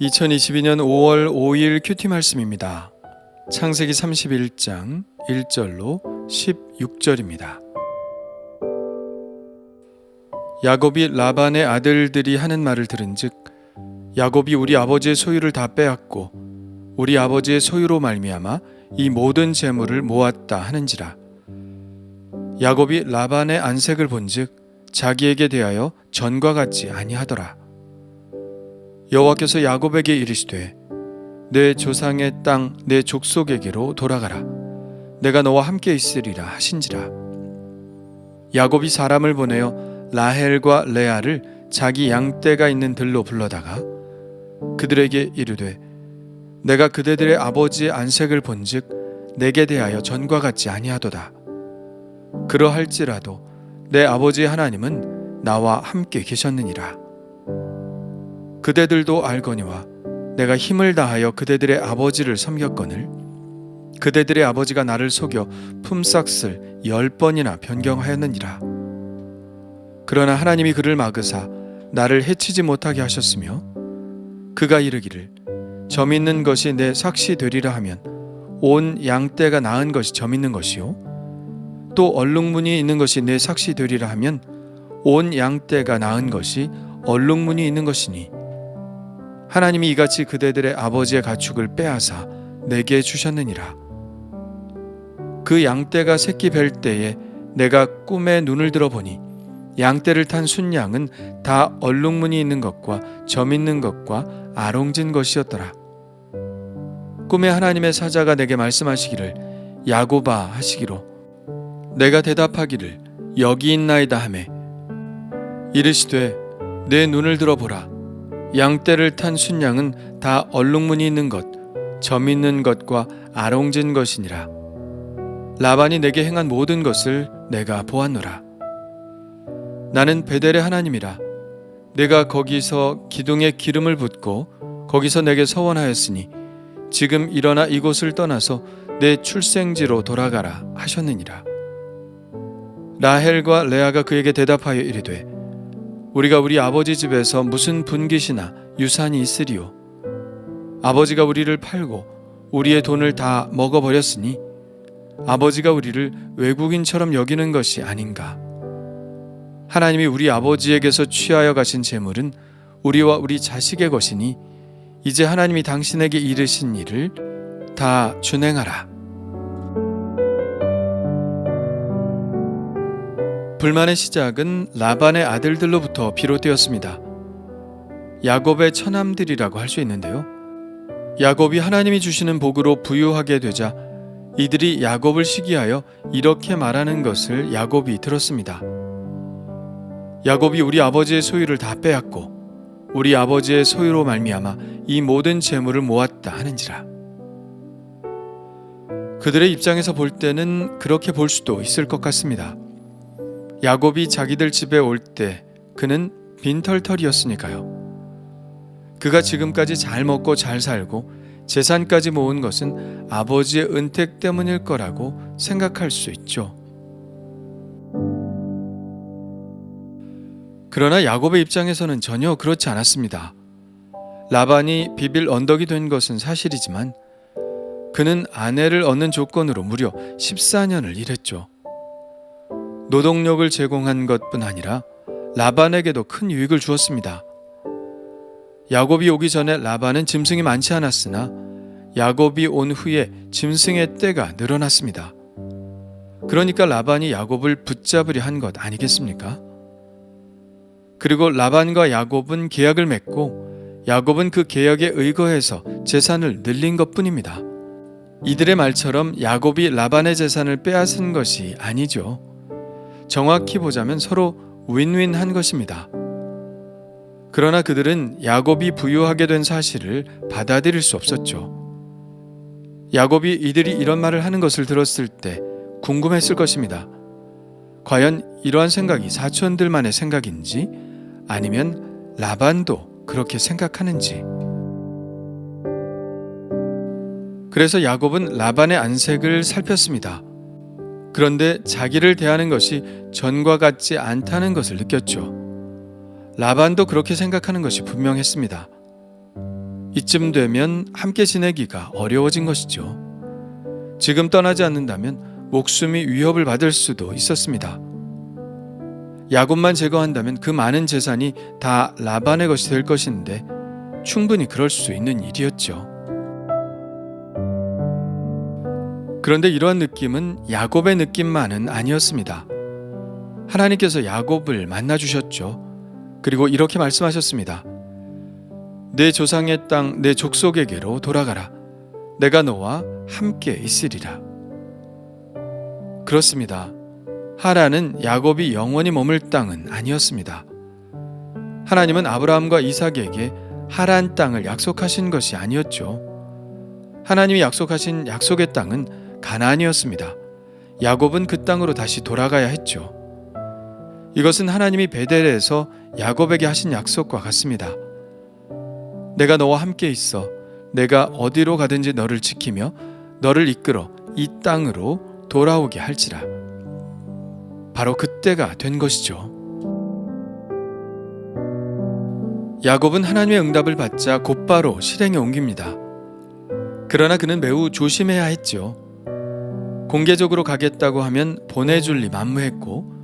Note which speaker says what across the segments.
Speaker 1: 2022년 5월 5일 큐티 말씀입니다. 창세기 31장 1절로 16절입니다. 야곱이 라반의 아들들이 하는 말을 들은즉 야곱이 우리 아버지의 소유를 다 빼앗고 우리 아버지의 소유로 말미암아 이 모든 재물을 모았다 하는지라 야곱이 라반의 안색을 본즉 자기에게 대하여 전과 같지 아니하더라 여호와께서 야곱에게 이르시되 내 조상의 땅 내 족속에게로 돌아가라. 내가 너와 함께 있으리라 하신지라. 야곱이 사람을 보내어 라헬과 레아를 자기 양떼가 있는 들로 불러다가 그들에게 이르되 내가 그대들의 아버지의 안색을 본즉 내게 대하여 전과 같지 아니하도다. 그러할지라도 내 아버지의 하나님은 나와 함께 계셨느니라 그대들도 알거니와 내가 힘을 다하여 그대들의 아버지를 섬겼거늘 그대들의 아버지가 나를 속여 품삯을 열 번이나 변경하였느니라. 그러나 하나님이 그를 막으사 나를 해치지 못하게 하셨으며 그가 이르기를 점 있는 것이 내 삭시 되리라 하면 온 양떼가 나은 것이 점 있는 것이요 또 얼룩무늬 있는 것이 내 삭시 되리라 하면 온 양떼가 나은 것이 얼룩무늬 있는 것이니 하나님이 이같이 그대들의 아버지의 가축을 빼앗아 내게 주셨느니라 그 양떼가 새끼 뵐 때에 내가 꿈에 눈을 들어 보니 양떼를 탄 순양은 다 얼룩무늬 있는 것과 점 있는 것과 아롱진 것이었더라. 꿈에 하나님의 사자가 내게 말씀하시기를 야고바 하시기로 내가 대답하기를 여기 있나이다 하매 이르시되 내 눈을 들어보라 양떼를 탄 순양은 다 얼룩무늬 있는 것, 점 있는 것과 아롱진 것이니라. 라반이 내게 행한 모든 것을 내가 보았노라. 나는 베델의 하나님이라. 내가 거기서 기둥에 기름을 붓고 거기서 내게 서원하였으니 지금 일어나 이곳을 떠나서 내 출생지로 돌아가라 하셨느니라. 라헬과 레아가 그에게 대답하여 이르되 우리가 우리 아버지 집에서 무슨 분깃이나 유산이 있으리요? 아버지가 우리를 팔고 우리의 돈을 다 먹어버렸으니 아버지가 우리를 외국인처럼 여기는 것이 아닌가? 하나님이 우리 아버지에게서 취하여 가신 재물은 우리와 우리 자식의 것이니 이제 하나님이 당신에게 이르신 일을 다 준행하라 불만의 시작은 라반의 아들들로부터 비롯되었습니다. 야곱의 처남들이라고 할 수 있는데요. 야곱이 하나님이 주시는 복으로 부유하게 되자 이들이 야곱을 시기하여 이렇게 말하는 것을 야곱이 들었습니다. 야곱이 우리 아버지의 소유를 다 빼앗고 우리 아버지의 소유로 말미암아 이 모든 재물을 모았다 하는지라. 그들의 입장에서 볼 때는 그렇게 볼 수도 있을 것 같습니다. 야곱이 자기들 집에 올 때 그는 빈털털이었으니까요. 그가 지금까지 잘 먹고 잘 살고 재산까지 모은 것은 아버지의 은택 때문일 거라고 생각할 수 있죠. 그러나 야곱의 입장에서는 전혀 그렇지 않았습니다. 라반이 비빌 언덕이 된 것은 사실이지만 그는 아내를 얻는 조건으로 무려 14년을 일했죠. 노동력을 제공한 것뿐 아니라 라반에게도 큰 유익을 주었습니다. 야곱이 오기 전에 라반은 짐승이 많지 않았으나 야곱이 온 후에 짐승의 떼가 늘어났습니다. 그러니까 라반이 야곱을 붙잡으려 한 것 아니겠습니까? 그리고 라반과 야곱은 계약을 맺고 야곱은 그 계약에 의거해서 재산을 늘린 것 뿐입니다. 이들의 말처럼 야곱이 라반의 재산을 빼앗은 것이 아니죠. 정확히 보자면 서로 윈윈한 것입니다. 그러나 그들은 야곱이 부유하게 된 사실을 받아들일 수 없었죠. 야곱이 이들이 이런 말을 하는 것을 들었을 때 궁금했을 것입니다. 과연 이러한 생각이 사촌들만의 생각인지 아니면 라반도 그렇게 생각하는지. 그래서 야곱은 라반의 안색을 살폈습니다. 그런데 자기를 대하는 것이 전과 같지 않다는 것을 느꼈죠. 라반도 그렇게 생각하는 것이 분명했습니다. 이쯤 되면 함께 지내기가 어려워진 것이죠. 지금 떠나지 않는다면 목숨이 위협을 받을 수도 있었습니다. 야곱만 제거한다면 그 많은 재산이 다 라반의 것이 될 것인데 충분히 그럴 수 있는 일이었죠. 그런데 이러한 느낌은 야곱의 느낌만은 아니었습니다. 하나님께서 야곱을 만나 주셨죠. 그리고 이렇게 말씀하셨습니다. 내 조상의 땅, 내 족속에게로 돌아가라. 내가 너와 함께 있으리라. 그렇습니다. 하라는 야곱이 영원히 머물 땅은 아니었습니다. 하나님은 아브라함과 이삭에게 하란 땅을 약속하신 것이 아니었죠. 하나님이 약속하신 약속의 땅은 가나안이었습니다. 야곱은 그 땅으로 다시 돌아가야 했죠. 이것은 하나님이 베델에서 야곱에게 하신 약속과 같습니다. 내가 너와 함께 있어 내가 어디로 가든지 너를 지키며 너를 이끌어 이 땅으로 돌아오게 할지라. 바로 그때가 된 것이죠. 야곱은 하나님의 응답을 받자 곧바로 실행에 옮깁니다. 그러나 그는 매우 조심해야 했죠. 공개적으로 가겠다고 하면 보내줄 리 만무했고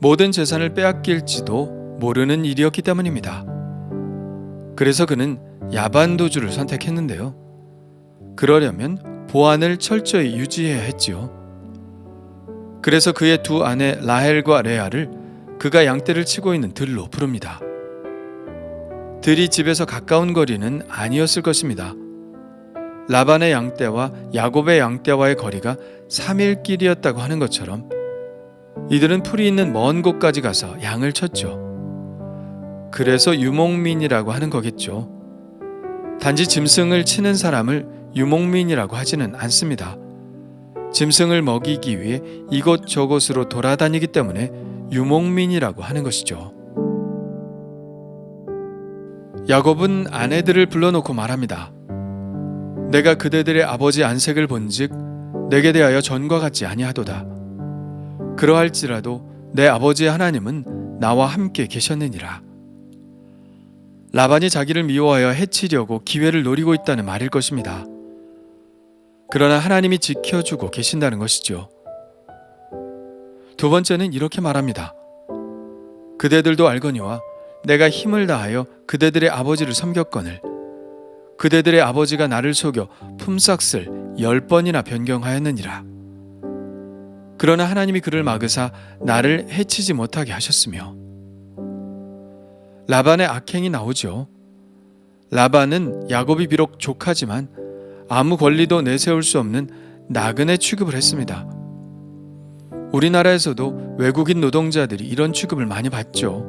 Speaker 1: 모든 재산을 빼앗길지도 모르는 일이었기 때문입니다. 그래서 그는 야반도주를 선택했는데요. 그러려면 보안을 철저히 유지해야 했지요. 그래서 그의 두 아내 라헬과 레아를 그가 양떼를 치고 있는 들로 부릅니다. 들이 집에서 가까운 거리는 아니었을 것입니다. 라반의 양떼와 야곱의 양떼와의 거리가 3일 길이었다고 하는 것처럼 이들은 풀이 있는 먼 곳까지 가서 양을 쳤죠. 그래서 유목민이라고 하는 거겠죠. 단지 짐승을 치는 사람을 유목민이라고 하지는 않습니다. 짐승을 먹이기 위해 이곳저곳으로 돌아다니기 때문에 유목민이라고 하는 것이죠. 야곱은 아내들을 불러놓고 말합니다. 내가 그대들의 아버지 안색을 본즉 내게 대하여 전과 같지 아니하도다. 그러할지라도 내 아버지의 하나님은 나와 함께 계셨느니라. 라반이 자기를 미워하여 해치려고 기회를 노리고 있다는 말일 것입니다. 그러나 하나님이 지켜주고 계신다는 것이죠. 두 번째는 이렇게 말합니다. 그대들도 알거니와 내가 힘을 다하여 그대들의 아버지를 섬겼거늘 그대들의 아버지가 나를 속여 품삯을 열 번이나 변경하였느니라. 그러나 하나님이 그를 막으사 나를 해치지 못하게 하셨으며 라반의 악행이 나오죠. 라반은 야곱이 비록 조카지만 아무 권리도 내세울 수 없는 나그네 취급을 했습니다. 우리나라에서도 외국인 노동자들이 이런 취급을 많이 받죠.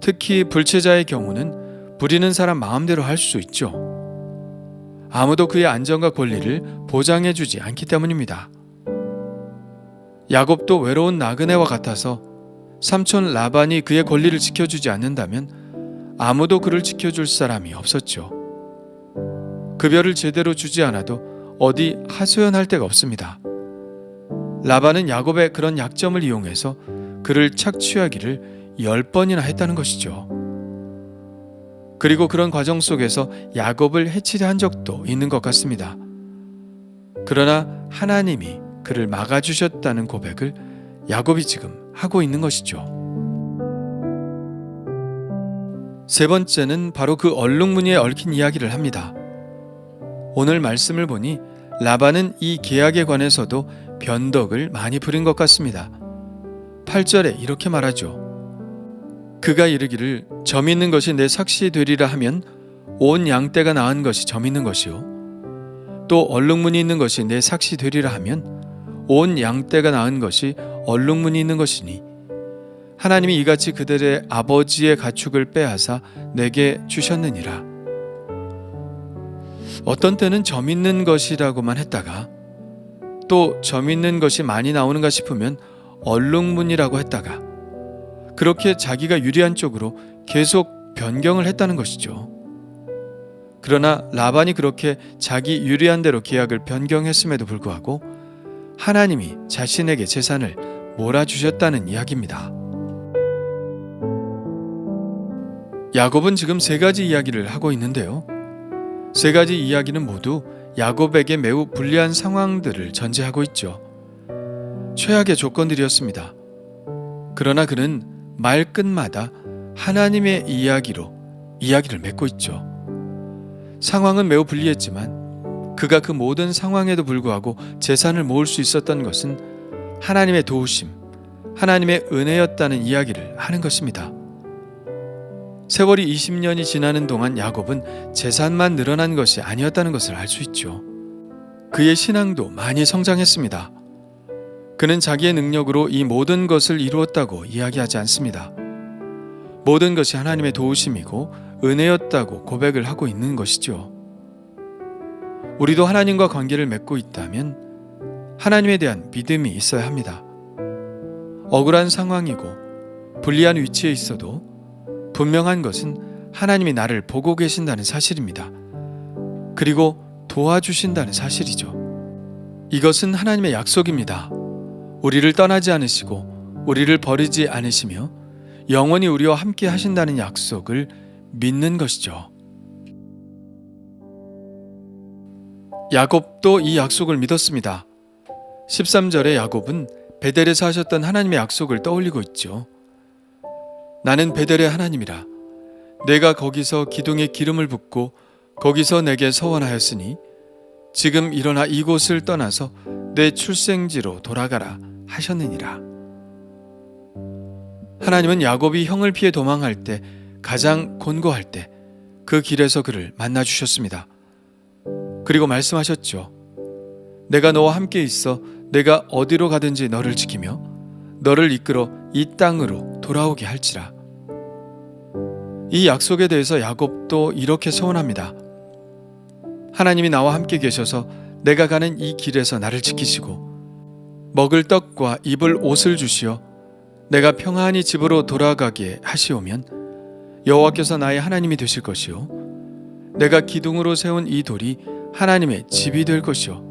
Speaker 1: 특히 불체자의 경우는 부리는 사람 마음대로 할 수 있죠. 아무도 그의 안전과 권리를 보장해 주지 않기 때문입니다. 야곱도 외로운 나그네와 같아서 삼촌 라반이 그의 권리를 지켜주지 않는다면 아무도 그를 지켜줄 사람이 없었죠. 급여를 제대로 주지 않아도 어디 하소연할 데가 없습니다. 라반은 야곱의 그런 약점을 이용해서 그를 착취하기를 열 번이나 했다는 것이죠. 그리고 그런 과정 속에서 야곱을 해치려 한 적도 있는 것 같습니다. 그러나 하나님이 그를 막아주셨다는 고백을 야곱이 지금 하고 있는 것이죠. 세 번째는 바로 그 얼룩무늬에 얽힌 이야기를 합니다. 오늘 말씀을 보니 라반은 이 계약에 관해서도 변덕을 많이 부린 것 같습니다. 8절에 이렇게 말하죠. 그가 이르기를 점 있는 것이 내 삭시 되리라 하면 온 양떼가 낳은 것이 점 있는 것이요. 또 얼룩무늬 있는 것이 내 삭시 되리라 하면 온 양떼가 낳은 것이 얼룩무늬 있는 것이니 하나님이 이같이 그들의 아버지의 가축을 빼앗아 내게 주셨느니라. 어떤 때는 점 있는 것이라고만 했다가 또 점 있는 것이 많이 나오는가 싶으면 얼룩무늬라고 했다가 그렇게 자기가 유리한 쪽으로 계속 변경을 했다는 것이죠. 그러나 라반이 그렇게 자기 유리한 대로 계약을 변경했음에도 불구하고 하나님이 자신에게 재산을 몰아주셨다는 이야기입니다. 야곱은 지금 세 가지 이야기를 하고 있는데요. 세 가지 이야기는 모두 야곱에게 매우 불리한 상황들을 전제하고 있죠. 최악의 조건들이었습니다. 그러나 그는 말끝마다 하나님의 이야기로 이야기를 맺고 있죠. 상황은 매우 불리했지만 그가 그 모든 상황에도 불구하고 재산을 모을 수 있었던 것은 하나님의 도우심, 하나님의 은혜였다는 이야기를 하는 것입니다. 세월이 20년이 지나는 동안 야곱은 재산만 늘어난 것이 아니었다는 것을 알 수 있죠. 그의 신앙도 많이 성장했습니다. 그는 자기의 능력으로 이 모든 것을 이루었다고 이야기하지 않습니다. 모든 것이 하나님의 도우심이고 은혜였다고 고백을 하고 있는 것이죠. 우리도 하나님과 관계를 맺고 있다면 하나님에 대한 믿음이 있어야 합니다. 억울한 상황이고 불리한 위치에 있어도 분명한 것은 하나님이 나를 보고 계신다는 사실입니다. 그리고 도와주신다는 사실이죠. 이것은 하나님의 약속입니다. 우리를 떠나지 않으시고 우리를 버리지 않으시며 영원히 우리와 함께 하신다는 약속을 믿는 것이죠. 야곱도 이 약속을 믿었습니다. 13절에 야곱은 베델에서 하셨던 하나님의 약속을 떠올리고 있죠. 나는 베델의 하나님이라. 내가 거기서 기둥에 기름을 붓고 거기서 내게 서원하였으니 지금 일어나 이곳을 떠나서 내 출생지로 돌아가라 하셨느니라. 하나님은 야곱이 형을 피해 도망할 때 가장 곤고할 때 그 길에서 그를 만나 주셨습니다. 그리고 말씀하셨죠. 내가 너와 함께 있어 내가 어디로 가든지 너를 지키며 너를 이끌어 이 땅으로 돌아오게 할지라. 이 약속에 대해서 야곱도 이렇게 소원합니다. 하나님이 나와 함께 계셔서 내가 가는 이 길에서 나를 지키시고 먹을 떡과 입을 옷을 주시어 내가 평안히 집으로 돌아가게 하시오면 여호와께서 나의 하나님이 되실 것이요 내가 기둥으로 세운 이 돌이 하나님의 집이 될 것이요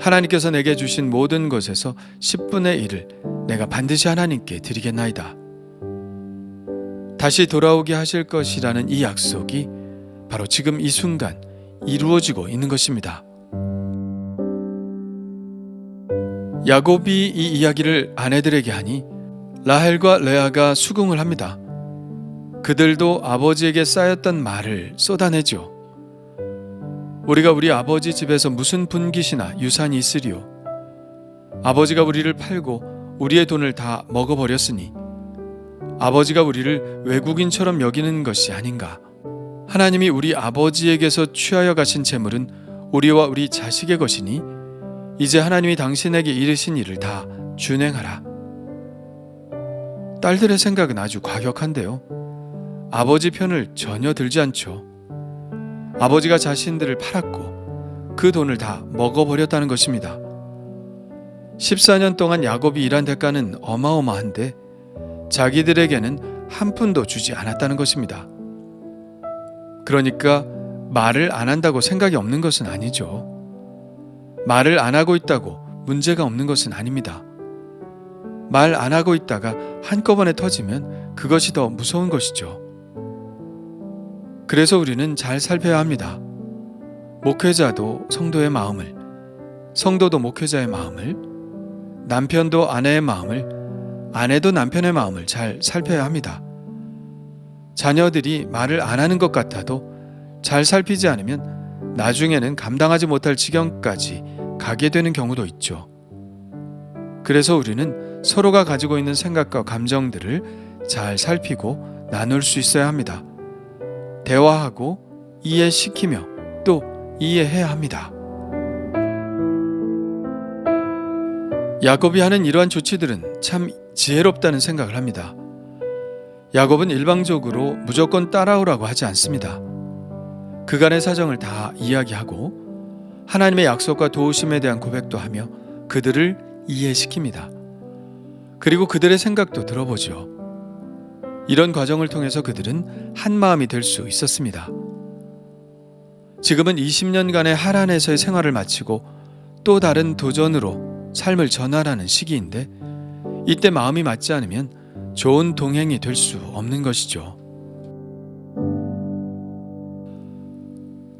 Speaker 1: 하나님께서 내게 주신 모든 것에서 10분의 1을 내가 반드시 하나님께 드리겠나이다. 다시 돌아오게 하실 것이라는 이 약속이 바로 지금 이 순간 이루어지고 있는 것입니다. 야곱이 이 이야기를 아내들에게 하니 라헬과 레아가 수긍을 합니다. 그들도 아버지에게 쌓였던 말을 쏟아내죠. 우리가 우리 아버지 집에서 무슨 분깃이나 유산이 있으리요. 아버지가 우리를 팔고 우리의 돈을 다 먹어버렸으니 아버지가 우리를 외국인처럼 여기는 것이 아닌가. 하나님이 우리 아버지에게서 취하여 가신 재물은 우리와 우리 자식의 것이니 이제 하나님이 당신에게 이르신 일을 다 준행하라. 딸들의 생각은 아주 과격한데요. 아버지 편을 전혀 들지 않죠. 아버지가 자신들을 팔았고 그 돈을 다 먹어버렸다는 것입니다. 14년 동안 야곱이 일한 대가는 어마어마한데 자기들에게는 한 푼도 주지 않았다는 것입니다. 그러니까 말을 안 한다고 생각이 없는 것은 아니죠. 말을 안 하고 있다고 문제가 없는 것은 아닙니다. 말 안 하고 있다가 한꺼번에 터지면 그것이 더 무서운 것이죠. 그래서 우리는 잘 살펴야 합니다. 목회자도 성도의 마음을, 성도도 목회자의 마음을, 남편도 아내의 마음을, 아내도 남편의 마음을 잘 살펴야 합니다. 자녀들이 말을 안 하는 것 같아도 잘 살피지 않으면 나중에는 감당하지 못할 지경까지 가게 되는 경우도 있죠. 그래서 우리는 서로가 가지고 있는 생각과 감정들을 잘 살피고 나눌 수 있어야 합니다. 대화하고 이해시키며 또 이해해야 합니다. 야곱이 하는 이러한 조치들은 참 지혜롭다는 생각을 합니다. 야곱은 일방적으로 무조건 따라오라고 하지 않습니다. 그간의 사정을 다 이야기하고 하나님의 약속과 도우심에 대한 고백도 하며 그들을 이해시킵니다. 그리고 그들의 생각도 들어보죠. 이런 과정을 통해서 그들은 한 마음이 될 수 있었습니다. 지금은 20년간의 하란에서의 생활을 마치고 또 다른 도전으로 삶을 전환하는 시기인데 이때 마음이 맞지 않으면 좋은 동행이 될 수 없는 것이죠.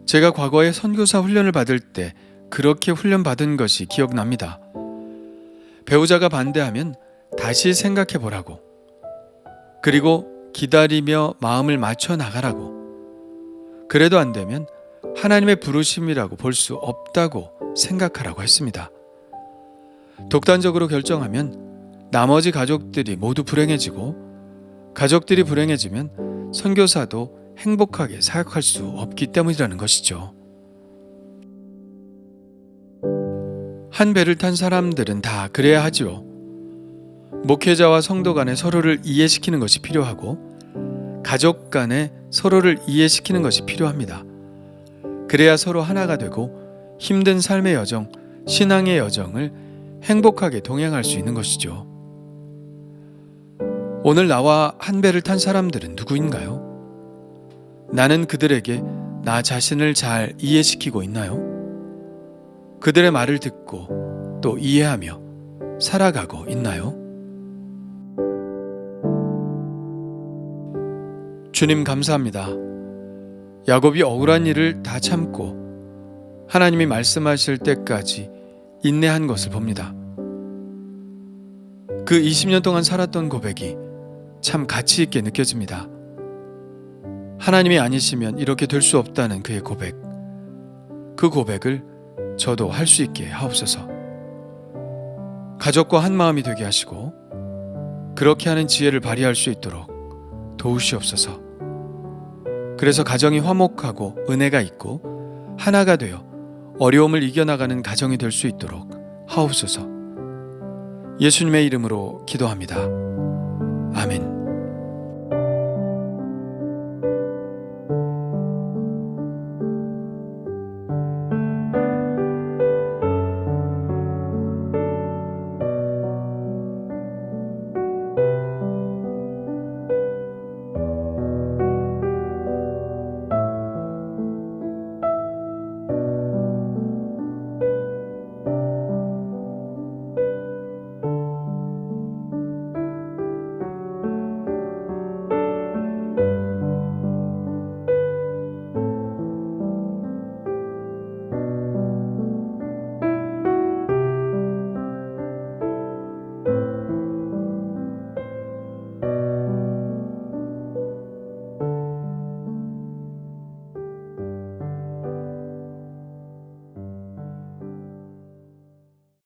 Speaker 1: 제가 과거에 선교사 훈련을 받을 때 그렇게 훈련 받은 것이 기억납니다. 배우자가 반대하면 다시 생각해 보라고. 그리고 기다리며 마음을 맞춰 나가라고. 그래도 안 되면 하나님의 부르심이라고 볼 수 없다고 생각하라고 했습니다. 독단적으로 결정하면 나머지 가족들이 모두 불행해지고 가족들이 불행해지면 선교사도 행복하게 사역할 수 없기 때문이라는 것이죠. 한 배를 탄 사람들은 다 그래야 하지요. 목회자와 성도 간에 서로를 이해시키는 것이 필요하고 가족 간에 서로를 이해시키는 것이 필요합니다. 그래야 서로 하나가 되고 힘든 삶의 여정, 신앙의 여정을 행복하게 동행할 수 있는 것이죠. 오늘 나와 한 배를 탄 사람들은 누구인가요? 나는 그들에게 나 자신을 잘 이해시키고 있나요? 그들의 말을 듣고 또 이해하며 살아가고 있나요? 주님 감사합니다. 야곱이 억울한 일을 다 참고 하나님이 말씀하실 때까지 인내한 것을 봅니다. 그 20년 동안 살았던 고백이 참 가치 있게 느껴집니다. 하나님이 아니시면 이렇게 될 수 없다는 그의 고백. 그 고백을 저도 할 수 있게 하옵소서. 가족과 한 마음이 되게 하시고 그렇게 하는 지혜를 발휘할 수 있도록 도우시옵소서. 그래서 가정이 화목하고 은혜가 있고 하나가 되어 어려움을 이겨나가는 가정이 될 수 있도록 하옵소서. 예수님의 이름으로 기도합니다. 아멘.